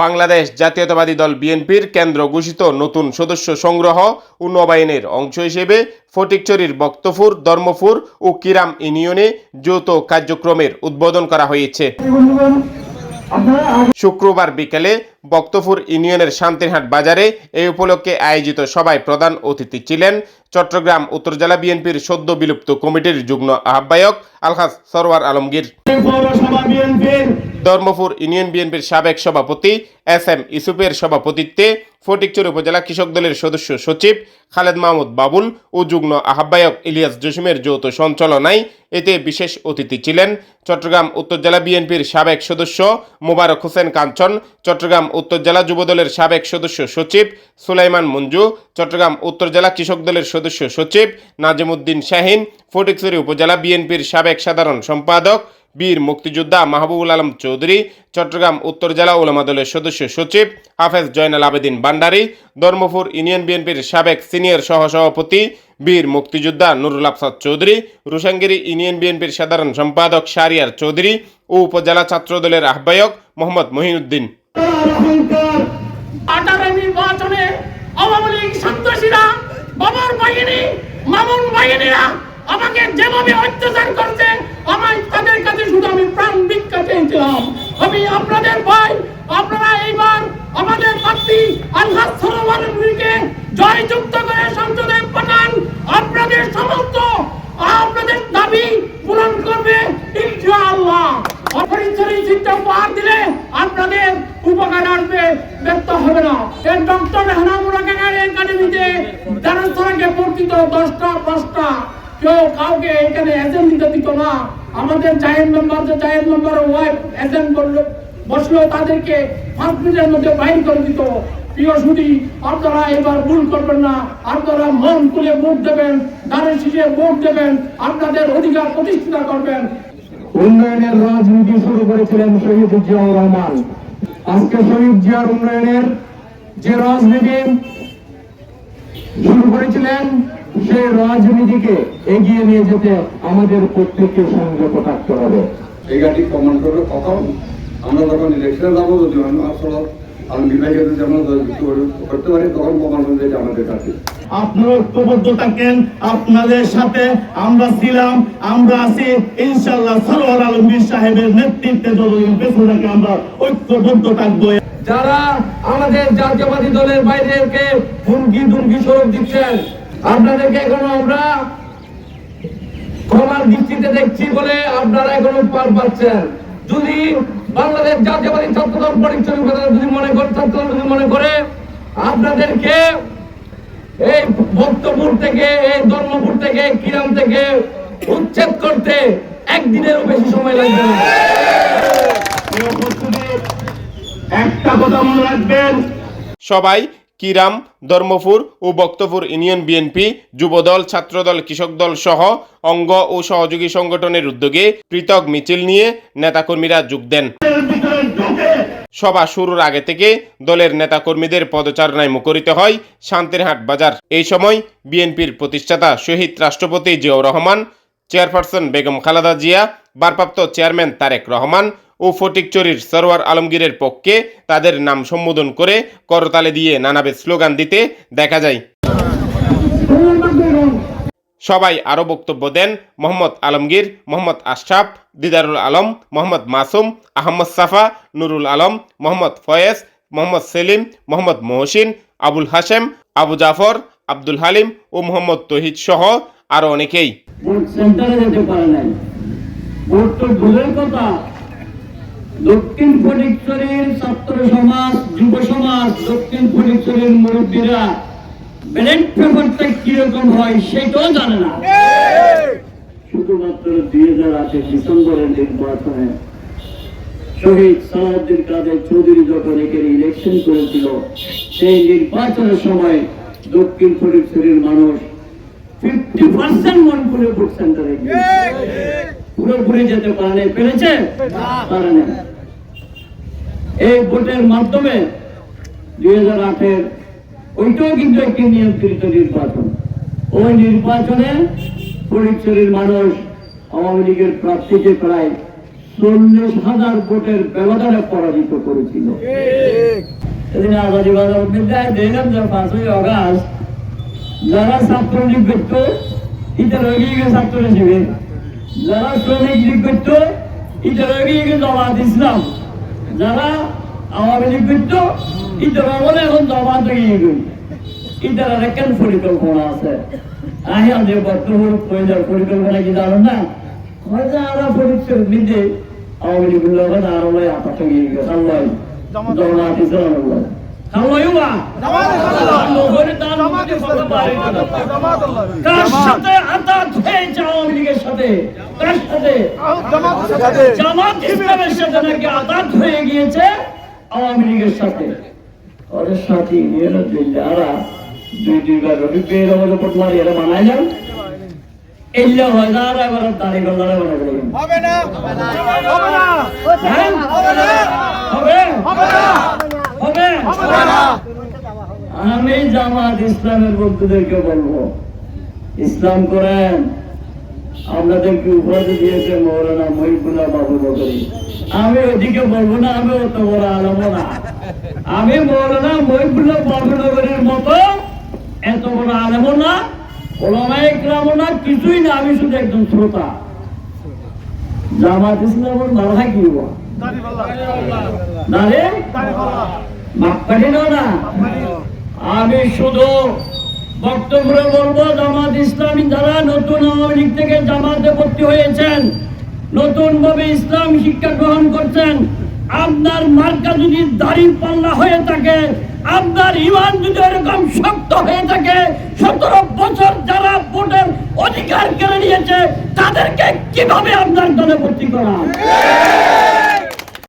বাংলাদেশ জাতীয়তাবাদী দল বিএনপির কেন্দ্র ঘোষিত নতুন সদস্য সংগ্রহ ও নবায়নের অংশ হিসেবে ফটিকচুরির বক্তপুর ধর্মপুর ও কিরাম ইউনিয়নে যৌথ কার্যক্রমের উদ্বোধন করা হয়েছে। শুক্রবার বিকেলে বক্তপুর ইউনিয়নের শান্তিরহাট বাজারে এই উপলক্ষে আয়োজিত সভায় প্রধান অতিথি ছিলেন চট্টগ্রাম উত্তর জেলা বিএনপির সদ্য বিলুপ্ত কমিটির যুগ্ম আহ্বায়ক আলহাজ সরওয়ার আলমগীর। ধর্মপুর ইউনিয়ন বিএনপির সাবেক সভাপতি এস এম ইসুফের সভাপতিত্বে ফটিকচুর উপজেলা কৃষক দলের সদস্য সচিব খালেদ মাহমুদ বাবুল ও যুগ্ম আহ্বায়ক ইলিয়াস জসিমের যৌথ সঞ্চালনায় এতে বিশেষ অতিথি ছিলেন চট্টগ্রাম উত্তর জেলা বিএনপির সাবেক সদস্য মোবারক হোসেন কাঞ্চন, চট্টগ্রাম উত্তর জেলা যুবদলের সাবেক সদস্য সচিব সুলাইমান মঞ্জু, চট্টগ্রাম উত্তর জেলা কৃষক দলের সদস্য সচিব নাজিমুদ্দিন শাহিন, ফটিকছড়ি উপজেলা বিএনপির সাবেক সাধারণ সম্পাদক বীর মুক্তিযোদ্ধা মাহবুবুল আলম চৌধুরী, চট্টগ্রাম উত্তর জেলা ওলামা দলের সদস্য সচিব হাফেজ জয়নাল আবেদিন ভান্ডারী, ধর্মপুর ইউনিয়ন বিএনপির সাবেক সিনিয়র সহসভাপতি বীর মুক্তিযোদ্ধা নুরুল আফসাদ চৌধুরী, রুশাঙ্গিরি ইউনিয়ন বিএনপির সাধারণ সম্পাদক শারিয়ার চৌধুরী ও উপজেলা ছাত্র দলের আহ্বায়ক মোহাম্মদ মহিনুদ্দিন আঠারো নির্বাচনে আওয়ামী লীগ সন্ত্রাসীরা, বাবার বাহিনী, মামুন বাহিনীরা আমাকে যেভাবে অত্যাচার করছে আমার তাদের কাছে শুধু আমি প্রাণ ভিক্ষা চেয়েছিলাম। আমি আপনাদের ভাই আপনারা এইবার আমাদের প্রার্থী আল্লাহ সরোবরকে জয়যুক্ত করে সংসদে পাঠান আপনাদের সমস্ত আপনাদের দাবি পূরণ করবে ইনশাআল্লাহ অপরিচয় চিন্তা উপহার দিলে আপনাদের উপকার আসবে ব্যর্থ হবে না। এর ডক্টর হেনামুরা ক্যাঙ্গার একাডেমিতে সরাকে পরিচিত দশটা, পাঁচটা। কেউ কাউকে এখানে এজেন্ট দিতে দিত না। আমাদের জায়েন্ট মেম্বার যে জায়েন্ট মেম্বার ওয়াইফ এজেন্ট করল বসল, তাদেরকে পাঁচ মিনিটের মধ্যে বাইর করে দিত। প্রিয় সুদী আপনারা এবার ভুল করবেন না। আপনারা মন খুলে ভোট দেবেন দানের শীষে ভোট দেবেন, আপনাদের অধিকার প্রতিষ্ঠিত করবেন। উন্নয়নের রাজনীতি শুরু করেছিলেন শহীদ জিয়াউর রহমান। আজকে শহীদ জিয়ার উন্নয়নের যে রাজনীতি শুরু করেছিলেন, সেই রাজনীতিকে এগিয়ে নিয়ে যেতে আমাদের প্রত্যেককে সংযত থাকতে হবে। এই গাড়ি কমান্ড করবে কখন? আমরা যখন ইলেকশনে যাব যদি আমরা আসলে আমি বিভাগীয় যেমন করতে পারি, তখন কমান্ড করবে আমাদের কাছে। আপনারা ঐক্যবদ্ধ থাকেন আপনাদের সাথে আমরা ছিলাম, আমরা আছি। ইনশাল্লাহ সরোয়ার সাহেবের নেতৃত্বে যতদিন পেছনে আমরা ঐক্যবদ্ধ থাকব। যারা আমাদের জাতীয়বাদী দলের বাইরেকে হুমকি দুমকি স্বরূপ দিচ্ছেন, আপনাদেরকে এখনও আমরা ক্ষমার দৃষ্টিতে দেখছি বলে আপনারা এখনও পার পাচ্ছেন। যদি বাংলাদেশ জাতীয়বাদী ছাত্র দল পরিচয় যদি মনে করে ছাত্র দল যদি মনে করে, আপনাদেরকে এই ভক্তপুর থেকে এই ধর্মপুর থেকে কিরাম থেকে উচ্ছেদ করতে একদিনেরও বেশি সময় লাগবে না। একটা কথা মনে রাখবেন। সবাই কিরাম ধর্মপুর ও বক্তপুর ইউনিয়ন বিএনপি যুবদল ছাত্রদল কৃষক দল সহ অঙ্গ ও সহযোগী সংগঠনের উদ্যোগে পৃথক মিছিল নিয়ে নেতাকর্মীরা যোগ দেন। সভা শুরুর আগে থেকে দলের নেতাকর্মীদের পদচারণায় মুখরিত হয় শান্তিরহাট বাজার। এই সময় বিএনপির প্রতিষ্ঠাতা শহীদ রাষ্ট্রপতি জিয়াউর রহমান, চেয়ারপারসন বেগম খালাদা জিয়া, ভারপ্রাপ্ত চেয়ারম্যান তারেক রহমান ও ফটিকচুরির সরোয়ার আলমগীরের পক্ষে তাদের নাম সম্বোধন করে করতালে দিয়ে নানাবিধ স্লোগান দিতে দেখা যায়। সবাই আরও বক্তব্য দেন। মোহাম্মদ আলমগীর, মোহাম্মদ আশরাফ, দিদারুল আলম, মোহাম্মদ মাসুম, আহমদ সাফা, নুরুল আলম, মোহাম্মদ ফয়েজ, মোহাম্মদ সেলিম, মোহাম্মদ মহসিন, আবুল হাশেম, আবু জাফর, আব্দুল হালিম ও মোহাম্মদ তহিদ সহ আরও অনেকেই। দক্ষিণ ফটিকছড়ির ছাত্র সমাজ, যুব সমাজ, দক্ষিণ ফটিকছড়ির মুরব্বীরা ব্যালেট পেপারটা কীরকম হয় সেটাও জানে না। শুধুমাত্র দুই হাজার আটে ডিসেম্বরের নির্বাচনে শহীদ সালাউদ্দিন কাদের চৌধুরী যখন এখানে ইলেকশন করেছিল সেই নির্বাচনের সময় দক্ষিণ ফটিকছড়ির মানুষ ফিফটি পার্সেন্ট মন করে ভোট সেন্টারে পুরোপুরি যেতে পারে পেরেছে? পারে এই ভোটের মাধ্যমে দুই হাজার আটের ওইটাও কিন্তু একটি নিয়ন্ত্রিত নির্বাচন। ওই নির্বাচনে ফরিদচুরির মানুষ আওয়ামী লীগের প্রার্থীকে প্রায় চল্লিশ হাজার ভোটের ব্যবধানে পরাজিত করেছিল। সেদিন আজাদি বাজার যারা ছাত্রলীগ করত এটা রয়ে গিয়ে ছাত্র শিবির যারা শ্রমিক লীগ করত এটা রয়ে গিয়ে জমাত ইসলাম, যারা আওয়ামী লীগ করত বলে এখন গিয়ে গই এটার কেন পরিকল্পনা আছে। আহি আমাদের বর্তমান পয়লার পরিকল্পনা কি জানো না? হয়তো আমরা পরিচয় দিতে আওয়ামী লীগ লোক আর ওই আপাতত গিয়ে গেছে। আল্লাহ জমাত। ইসলাম আল্লাহ কার সাথে আতাত হয়েছে আওয়ামী লীগের সাথে? কার সাথে? জামাত ইসলামের সাথে নাকি আতাত হয়ে গিয়েছে আওয়ামী লীগের সাথে? ওদের সাথে এরা দিল্লারা দুই দুইবার রবি পেয়ে মারি এরা বানাই যান এল্লা দাঁড়ি গল্লারা দেবেন হবে না হবে না হ্যাঁ? হবে না হবে? হবে না হবে? হবে না আমি জামাত ইসলামের বন্ধুদেরকে বলব ইসলাম করেন। আপনাদেরকে উপাধি দিয়েছে মৌলানা মহিবুল্লাহ বাবু বকরি আমি ওদিকে বলব না আমি অত বড় আলম না। আমি মৌলানা মহিবুল্লাহ বাবু নগরীর মতো এত বড় আলম না, ওলামায় গ্রাম না, কিছুই না। আমি শুধু একজন শ্রোতা। জামাত ইসলামের মাথা কি না। আমি শুধু বক্তব্য বলব জামাত ইসলামী যারা নতুন আওয়ামী লীগ থেকে জামাতে ভর্তি হয়েছেন, নতুন ভাবে ইসলাম শিক্ষা গ্রহণ করছেন আপনার মার্কা যদি দাড়ি পাল্লা হয়ে থাকে, আপনার ইমান যদি এরকম শক্ত হয়ে থাকে, সতেরো বছর যারা ভোটের অধিকার কেড়ে নিয়েছে, তাদেরকে কীভাবে আপনার দলে ভর্তি করা?